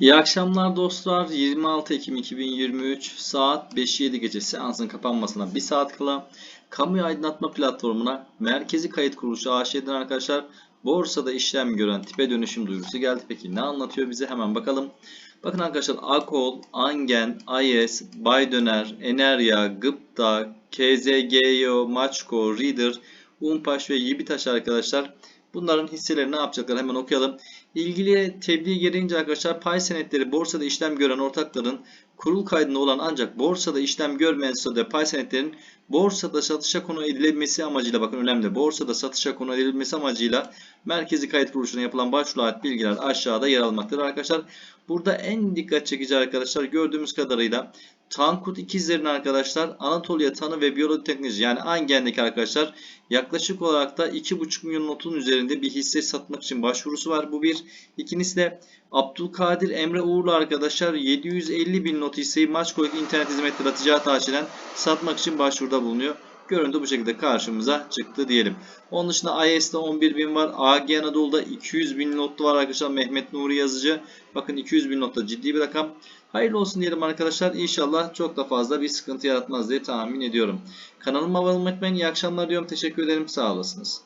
İyi akşamlar dostlar. 26 Ekim 2023 saat 5-7 gece seansın kapanmasına 1 saat kala kamu aydınlatma platformuna merkezi kayıt kuruluşu AŞ'den arkadaşlar borsada işlem gören tipe dönüşüm duyurusu geldi. Peki ne anlatıyor bize hemen bakalım. Bakın arkadaşlar Akol, Angen, IS, Baydöner, Enerya, Gıpta, KZGYO, Maçko, Reader, Unpaş ve Yibitaş arkadaşlar Bunların hisseleri ne yapacaklar hemen okuyalım. İlgili tebliğ gereğince arkadaşlar pay senetleri borsada işlem gören ortakların kurul kaydında olan ancak borsada işlem görmeyen sırada pay senetlerin borsada satışa konu edilebilmesi amacıyla bakın önemli borsada satışa konu edilmesi amacıyla merkezi kayıt kuruluşuna yapılan başvuru ait bilgiler aşağıda yer almaktadır arkadaşlar. Burada en dikkat çekici arkadaşlar gördüğümüz kadarıyla Tankut ikizlerin arkadaşlar Anatolia Tanı ve Biyoloji Teknoloji yani Angen'deki arkadaşlar yaklaşık olarak da 2,5 milyon notun üzerinde bir hisse satmak için başvurusu var. Bu bir. İkincisi de Abdülkadir Emre Uğurlu arkadaşlar 750 bin not hisseyi Maçkoyuk internet hizmetleri ticaret AŞ'den satmak için başvuruda bulunuyor. Görüntü bu şekilde karşımıza çıktı diyelim. Onun dışında IS'de 11 bin var. AG Anadolu'da 200 bin notlu var arkadaşlar. Mehmet Nuri Yazıcı. Bakın 200 bin notta ciddi bir rakam. Hayırlı olsun diyelim arkadaşlar. İnşallah çok da fazla bir sıkıntı yaratmaz diye tahmin ediyorum. Kanalıma abone olmayı unutmayın. İyi akşamlar diyorum. Teşekkür ederim. Sağ olasınız.